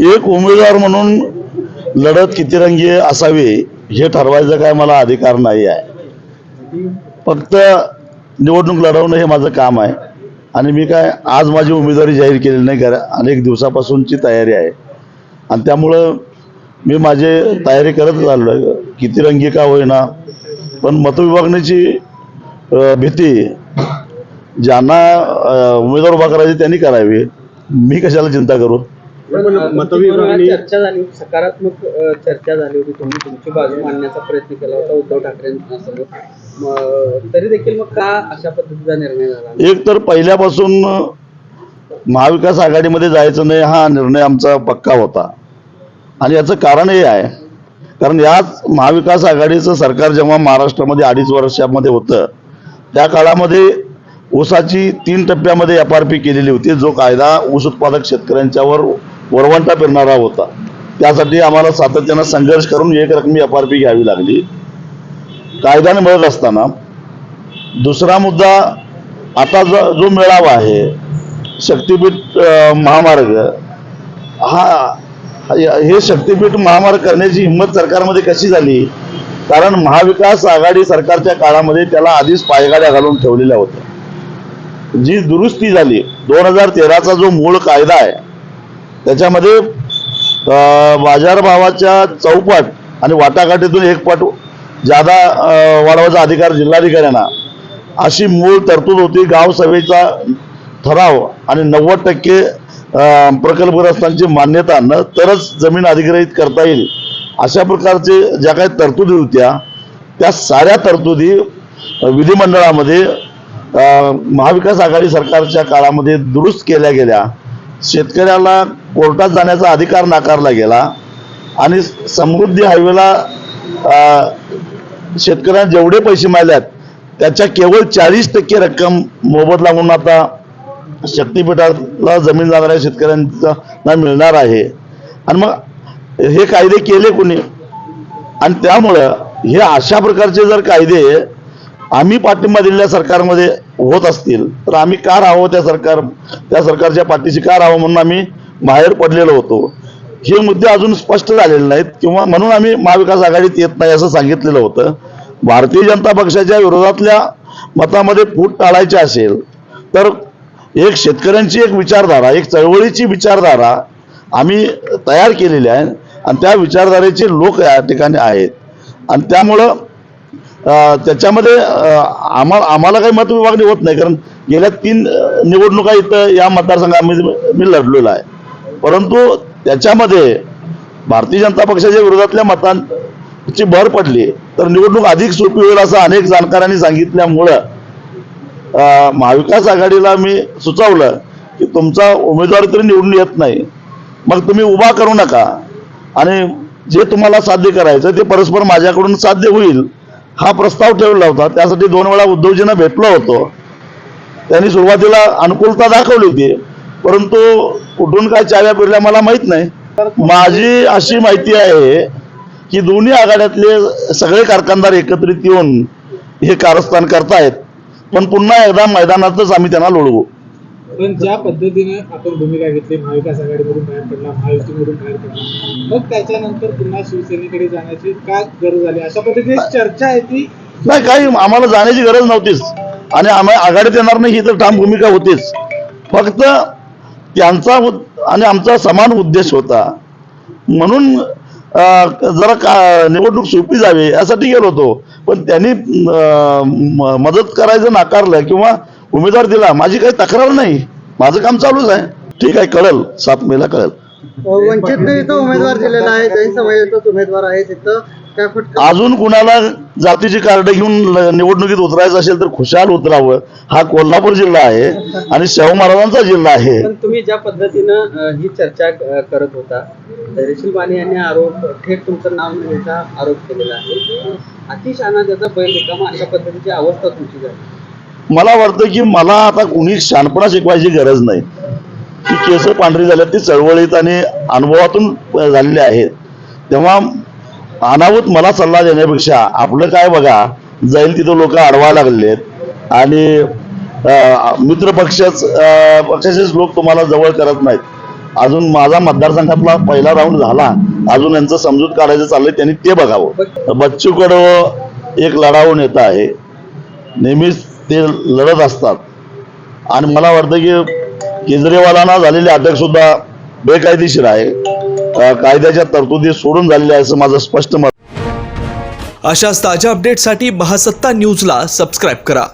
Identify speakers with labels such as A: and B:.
A: एक उमेदवार म्हणून लढत किती रंगी असावी हे ठरवायचं काय मला अधिकार नाही आहे. फक्त निवडणूक लढवणं हे माझं काम आहे. आणि मी काय आज माझी उमेदवारी जाहीर केलेली नाही कारण अनेक दिवसापासूनची तयारी आहे. आणि त्यामुळं मी माझे तयारी करत चाललो आहे. किती रंगी का होईना. पण मतविभागण्याची भीती ज्यांना उमेदवार उभा करायची त्यांनी करावी. मी कशाला चिंता करू?
B: मतविभागणी-
C: चर्चा झाली सकारात्मक चर्चा झाली होती. तुम्ही तुमची बाजू मांडण्याचा प्रयत्न केला होता उद्धव तरी देखील मग का अशा पद्धतीचा निर्णय झाला?
A: एक तर पहिल्यापासून महाविकास आघाडीमध्ये जायचं नाही हा निर्णय आमचा पक्का होता. आणि याचं कारण हे आहे कारण याच महाविकास आघाडीचं सरकार जेव्हा महाराष्ट्रामध्ये अडीच वर्षामध्ये होतं त्या काळामध्ये ऊसाची तीन टप्प्यामध्ये एफ आर पी केलेली होती. जो कायदा ऊस उत्पादक शेतकऱ्यांच्यावर वरवंटा फिरणारा होता. त्यासाठी आम्हाला सातत्यानं संघर्ष करून एक रकमी एफ आर पी घ्यावी लागली. कायद्याने मिळत असताना दुसरा मुद्दा आता जो जो मेळावा आहे शक्तीपीठ महामार्ग हा हे शक्तीपीठ महामार्ग करण्याची हिंमत सरकारमध्ये कशी झाली? कारण महाविकास आघाडी सरकारच्या काळामध्ये त्याला आधीच पायगाड्या घालून ठेवलेल्या होत्या. जी दुरुस्ती झाली दोन हजार तेराचा जो मूळ कायदा आहे त्याच्यामध्ये बाजारभावाच्या चौपट आणि वाटाघाटीतून एक पट जादा वाढवायचा अधिकार जिल्हाधिकाऱ्यांना अशी मूळ तरतूद होती. गावसभेचा ठराव आणि नव्वद टक्के प्रकल्पग्रस्तांची मान्यता न तरच जमीन अधिग्रहित करता येईल अशा प्रकारचे ज्या काही तरतुदी होत्या त्या साऱ्या तरतुदी विधिमंडळामध्ये महाविकास आघाडी सरकारच्या काळामध्ये दुरुस्त केल्या गेल्या. शेतकऱ्याला कोर्टात जाण्याचा अधिकार नाकारला गेला आणि समृद्धी हायवेला शेतकऱ्यांना जेवढे पैसे मिळाल्यात त्याच्या केवळ चाळीस टक्के रक्कम मोबदला म्हणून आता शक्तीपीठाला जमीन जाणाऱ्या शेतकऱ्यांना मिळणार आहे. आणि मग हे कायदे केले कोणी? आणि त्यामुळं हे अशा प्रकारचे जर कायदे आम्ही पाठिंबा दिलेल्या सरकारमध्ये होत असतील तर आम्ही का राहावं त्या सरकार त्या सरकारच्या पाठीशी का राहावं म्हणून आम्ही बाहेर पडलेलो होतो. हे मुद्दे अजून स्पष्ट झालेले नाहीत किंवा म्हणून आम्ही महाविकास आघाडीत येत नाही असं सांगितलेलं होतं. भारतीय जनता पक्षाच्या विरोधातल्या मतामध्ये फूट टाळायची असेल तर एक शेतकऱ्यांची एक विचारधारा एक चळवळीची विचारधारा आम्ही तयार केलेली आहे आणि त्या विचारधारेचे लोक या ठिकाणी आहेत. आणि त्यामुळं त्याच्यामध्ये आम्हा आम्हाला काही मतविभागणी होत नाही कारण गेल्या तीन निवडणुका इथं या मतदारसंघामध्ये मी लढलेलो आहे. परंतु त्याच्यामध्ये भारतीय जनता पक्षाच्या विरोधातल्या मतांची भर पडली तर निवडणूक अधिक सोपी होईल असं अनेक जाणकारांनी सांगितल्यामुळं महाविकास आघाडीला मी सुचवलं की तुमचा उमेदवार तरी निवडून येत नाही. मग तुम्ही उभा करू नका. आणि जे तुम्हाला साध्य करायचं ते परस्पर माझ्याकडून साध्य होईल हा प्रस्ताव ठेवला होता. त्यासाठी दोन वेळा उद्धवजींना भेटलो होतो. त्यांनी सुरुवातीला अनुकूलता दाखवली होती. परंतु कुठून काय चाव्या फिरल्या मला माहीत नाही. माझी अशी माहिती आहे की दोन्ही आघाड्यातले सगळे कारखानदार एकत्रित येऊन हे कारस्थान करतायत. पण पुन्हा एकदा मैदानातच आम्ही त्यांना लोळवू.
B: पण ज्या पद्धतीने आपण भूमिका घेतली महाविकास आघाडीमधून बाहेर पडला महायुतीमधून बाहेर पडला मग त्याच्यानंतर पुन्हा शिवसेनेकडे जाण्याची काय गरज आली? अशा पद्धतीने चर्चा आहे ती.
A: नाही काही आम्हाला जाण्याची गरज नव्हतीच. आणि आम्ही आघाडीत येणार नाही ही तर ठाम भूमिका होतीच. फक्त त्यांचा आणि आमचा समान उद्देश होता. म्हणून जरा का निवडणूक सोपी जावी यासाठी गेलो होतो. पण त्यांनी मदत करायचं नाकारलं किंवा उमेदवार दिला माझी काही तक्रार नाही. माझं काम चालूच आहे. ठीक आहे कळल. सात मेला कळल.
D: वंचित उमेदवार दिलेला आहे. उमेदवार आहे तिथं
A: अजून कुणाला जातीची कार्ड घेऊन निवडणुकीत उतरायचं असेल तर खुशाल उतरावं. हा कोल्हापूर जिल्हा आहे आणि शाहू महाराजांचा जिल्हा आहे.
C: पण तुम्ही ज्या पद्धतीनं ही चर्चा करत होता रेशील बाणी यांनी आरोप थेट तुमचं नाव न घेता आरोप केलेला आहे. अतिशहाणा ज्याचा बैल रिकामा अशा पद्धतीची अवस्था तुमची झाली.
A: मला वाटतं की मला आता कुणी शहाणपणा शिकवायची गरज नाही. की केस पांढरी झाल्यात ती चळवळीत आणि अनुभवातून झालेले आहेत. तेव्हा अनावूत मला सल्ला देण्यापेक्षा आपलं काय बघा जाईल तिथं लोक अडवायला लागलेत. आणि मित्र पक्षच पक्षाचेच लोक तुम्हाला जवळ करत नाहीत. अजून माझा मतदारसंघातला पहिला राऊंड झाला. अजून यांचं समजूत काढायचं चाललंय त्यांनी ते बघावं. बच्चूकडं एक लढाऊ नेता आहे. नेहमीच ते लढत असतात. आणि मला वाटतं की केजरीवालांना झालेली अटक सुद्धा बेकायदेशीर आहे. कायद्याच्या तरतुदी सोडून झालेल्या असं माझं स्पष्ट मत.
E: अशाच ताज्या अपडेटसाठी महासत्ता न्यूजला सबस्क्राईब करा.